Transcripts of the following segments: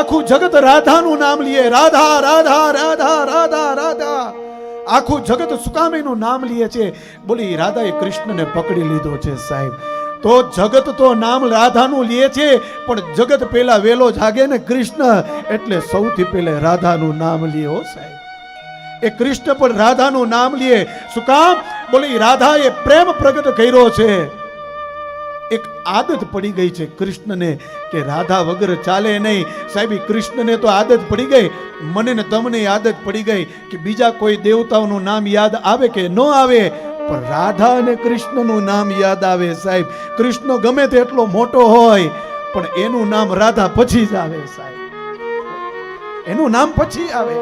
આખું જગત રાધાનું નામ લીએ. રાધા રાધા રાધા રાધા રાધા. આખું જગત સુકામીનું નામ લીએ છે. બોલી, રાધાએ કૃષ્ણને પકડી લીધો છે સાહેબ. તો જગત તો નામ રાધાનું લે છે, પણ જગત પેલા વેલો જાગે ને કૃષ્ણ. એટલે સૌથી પહેલા રાધાનું નામ લે હો સાહેબ. એ કૃષ્ણ પણ રાધાનું નામ લે શું બોલી, રાધાએ પ્રેમ પ્રગટ કર્યો છે. એક આદત પડી ગઈ છે કૃષ્ણને કે રાધા વગર ચાલે નહીં. સાહેબ કૃષ્ણને તો આદત પડી ગઈ. મને ને તમને આદત પડી ગઈ કે બીજા કોઈ દેવતાઓનું નામ યાદ આવે કે ન આવે? પણ રાધા અને કૃષ્ણનું નામ યાદ આવે સાહેબ. કૃષ્ણ ગમે તેટલો મોટો હોય, પણ એનું નામ રાધા પછી જ આવે સાહેબ. એનું નામ પછી આવે.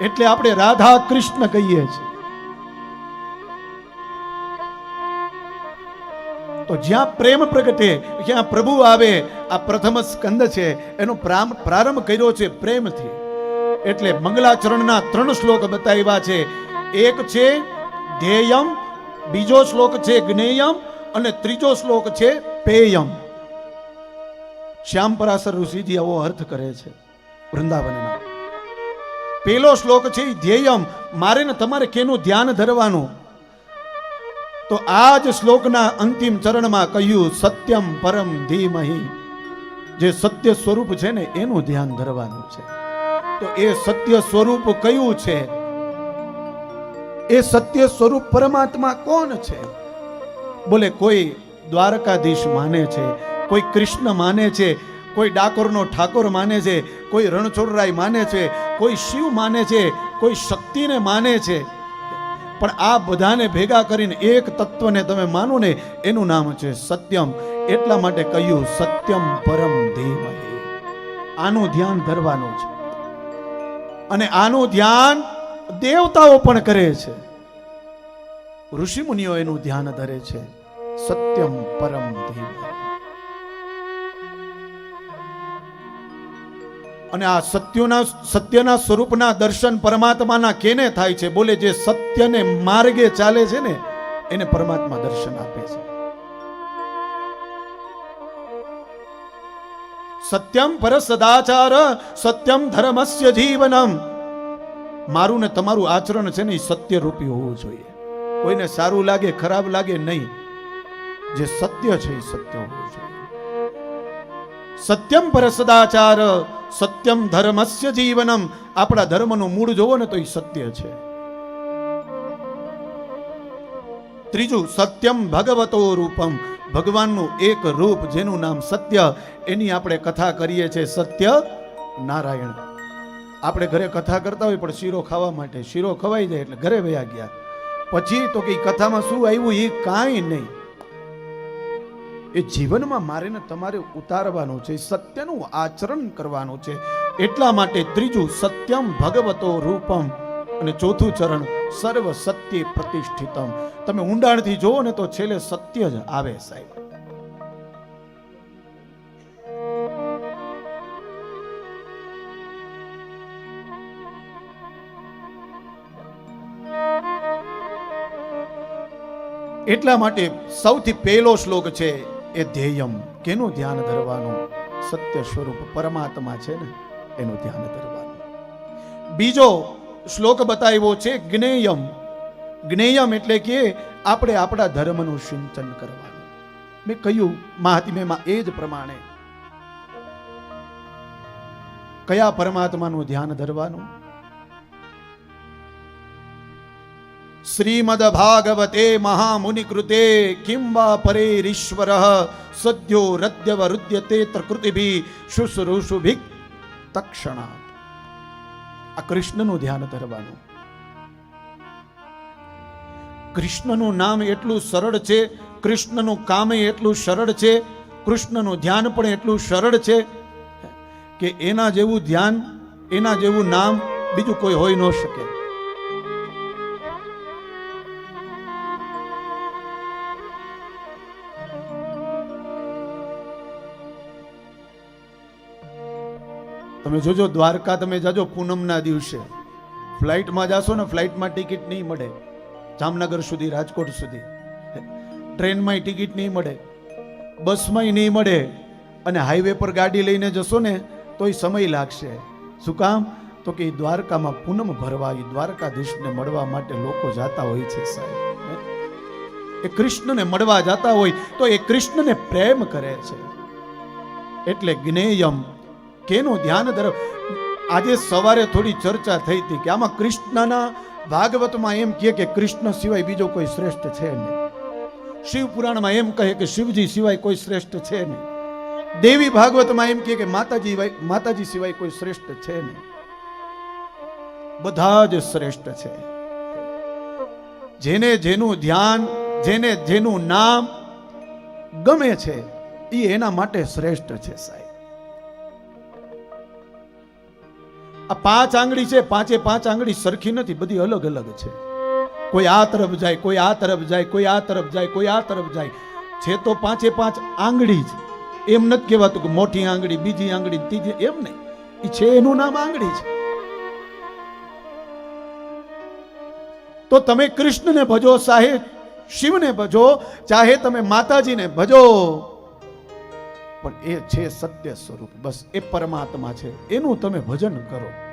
એટલે આપણે રાધા કૃષ્ણ કહીએ છીએ. તો જ્યાં પ્રેમ પ્રગટે જ્યાં પ્રભુ આવે. આ પ્રથમ સ્કંદ છે. એનો પ્રારંભ કર્યો છે પ્રેમથી. એટલે મંગલાચરણના ત્રણ શ્લોક બતાવ્યા છે. એક છે ધ્યેયમ, બીજો શ્લોક છે જ્ઞેયમ અને ત્રીજો શ્લોક છે પેયમ. શ્યામ પરાશર ઋષિજી આવો અર્થ કરે છે વૃંદાવનના. પેલો શ્લોક છે ધ્યેયમ. મારે ને તમારે કેનું ધ્યાન ધરવાનું? તો આ જ શ્લોકના અંતિમ ચરણમાં કહ્યું, સત્યમ પરમ ધીમહી. જે સત્ય સ્વરૂપ છે ને, એનું ધ્યાન ધરવાનું છે. તો એ સત્ય સ્વરૂપ કયું છે? એ સત્ય સ્વરૂપ પરમાત્મા કોણ છે? બોલે, કોઈ દ્વારકાધીશ માને છે, કોઈ કૃષ્ણ માને છે, કોઈ ડાકોરનો ઠાકોર માને છે, કોઈ રણછોડરાય માને છે, કોઈ શિવ માને છે, કોઈ શક્તિને માને છે. પણ આ બધાને ભેગા કરીને એક તત્વને તમે માનો ને, એનું નામ છે સત્યમ. એટલા માટે કહ્યું, સત્યમ પરમ ધીમહી આનું ધ્યાન ધરવાનું છે. અને આનું ધ્યાન દેવતાઓ પણ કરે છે. ઋષિ મુનિઓ એનું ધ્યાન ધરે છે. સત્યમ પરમ ધીમહી અને આ સત્યોના સત્યના સ્વરૂપના દર્શન પરમાત્માના કેને થાય છે? બોલે જે સત્યને માર્ગે ચાલે છે ને, એને પરમાત્મા દર્શન આપે છે. સત્યમ પર સદાચાર સત્યમ ધર્મસ્ય જીવનમ. મારું ને તમારું આચરણ છે ને એ સત્ય રૂપી હોવું જોઈએ. કોઈને સારું લાગે, ખરાબ લાગે નહીં. જે સત્ય છે એ સત્ય હોવું જોઈએ. સત્યમ પર સદાચાર સત્યમ ધર્મસ્ય જીવનમ. આપણા ધર્મનું મૂળ જોવો ને તો એ સત્ય છે. ત્રીજું, સત્યમ ભગવતો રૂપમ. ભગવાનનું એક રૂપ જેનું નામ સત્ય, એની આપણે કથા કરીએ છીએ સત્ય નારાયણ. આપણે ઘરે કથા કરતા હોય પણ શીરો ખાવા માટે. શીરો ખવાઈ જાય એટલે ઘરે વયા ગયા. પછી તો કે કથામાં શું આવ્યું એ કાંઈ નહીં. એ જીવનમાં મારે ને તમારે ઉતારવાનું છે, સત્યનું આચરણ કરવાનું છે. એટલા માટે ત્રીજું સત્યમ ભગવતો રૂપમ અને ચોથું ચરણ સર્વ સત્ય પ્રતિષ્ઠિતમ. તમે ઊંડાણથી જુઓ ને તો છેલ્લે સત્ય જ આવે સાહેબ. એટલા માટે સૌથી પહેલો શ્લોક છે એ ધ્યેયમ કેનું ધ્યાન ધરવાનું? સત્ય સ્વરૂપ પરમાત્મા છે ને, એનું ધ્યાન ધરવાનું. બીજો શ્લોક બતાવ્યો છે, જ્ઞેયમ. જ્ઞેયમ એટલે કે આપણે આપણા ધર્મનું સિંચન કરવાનું. મેં કહ્યું, મહાત્મ્યમાં એ જ પ્રમાણે. કયા પરમાત્માનું ધ્યાન ધરવાનું? શ્રીમદ ભાગવતે મહામુનિ કૃતે કિમ પરેરીશ્વર સદ્યો રદ્યવ રુદ્યતે પ્રકૃતિભી શુશ્રુષુભિક તક્ષણાત આ કૃષ્ણનું ધ્યાન ધરવાનું કૃષ્ણનું નામ એટલું સરળ છે કૃષ્ણનું કામ એટલું સરળ છે કૃષ્ણનું ધ્યાન પણ એટલું સરળ છે કે એના જેવું ધ્યાન એના જેવું નામ બીજું કોઈ હોઈ ન શકે તમે જોજો, દ્વારકા તમે જાજો પૂનમના દિવસે. ફ્લાઇટમાં જાશો ને ફ્લાઇટમાં ટિકિટ નહીં મળે. જામનગર સુધી, રાજકોટ સુધી. ટ્રેનમાં ટિકિટ નહીં મળે. બસમાંય નહીં મળે. અને હાઈવે પર ગાડી લઈને જશો ને, તોય સમય લાગશે. શું કામ? તો કે દ્વારકામાં પૂનમ ભરવા એ દ્વારકાધીશને મળવા માટે લોકો જાતા હોય છે સાહેબ. એ કૃષ્ણને મળવા જાતા હોય, તો એ કૃષ્ણને પ્રેમ કરે છે. એટલે જ્ઞેયમ કેનું ધ્યાન તરફ આજે સવારે થોડી ચર્ચા થઈ હતી કે આમાં કૃષ્ણના ભાગવતમાં એમ કહે કે કૃષ્ણ સિવાય બીજો કોઈ શ્રેષ્ઠ છે નહીં. શિવ પુરાણમાં એમ કહે કે શિવજી સિવાય કોઈ શ્રેષ્ઠ છે નહીં. દેવી ભાગવતમાં એમ કહે કે માતાજી માતાજી સિવાય કોઈ શ્રેષ્ઠ છે નહીં. બધા જ શ્રેષ્ઠ છે. જેને જેનું ધ્યાન, જેને જેનું નામ ગમે છે એ એના માટે શ્રેષ્ઠ છે સાહેબ. આ પાંચ આંગળી છે, પાંચે પાંચ આંગળી સરખી નથી, બધી અલગ અલગ છે. કોઈ આ તરફ જાય, કોઈ આ તરફ જાય, કોઈ આ તરફ જાય, કોઈ આ તરફ જાય. છે તો પાંચે પાંચ આંગળી જ. એમ નથી કહેવાતું કે મોટી આંગળી, બીજી આંગળી, ત્રીજી એમ નહીં. એ છે એનું નામ આંગળી છે. તો તમે કૃષ્ણને ભજો સાહેબ શિવને ભજો, ચાહે તમે માતાજીને ભજો. પણ એ છે સત્ય સ્વરૂપ. બસ એ પરમાત્મા છે. એનું તમે ભજન કરો.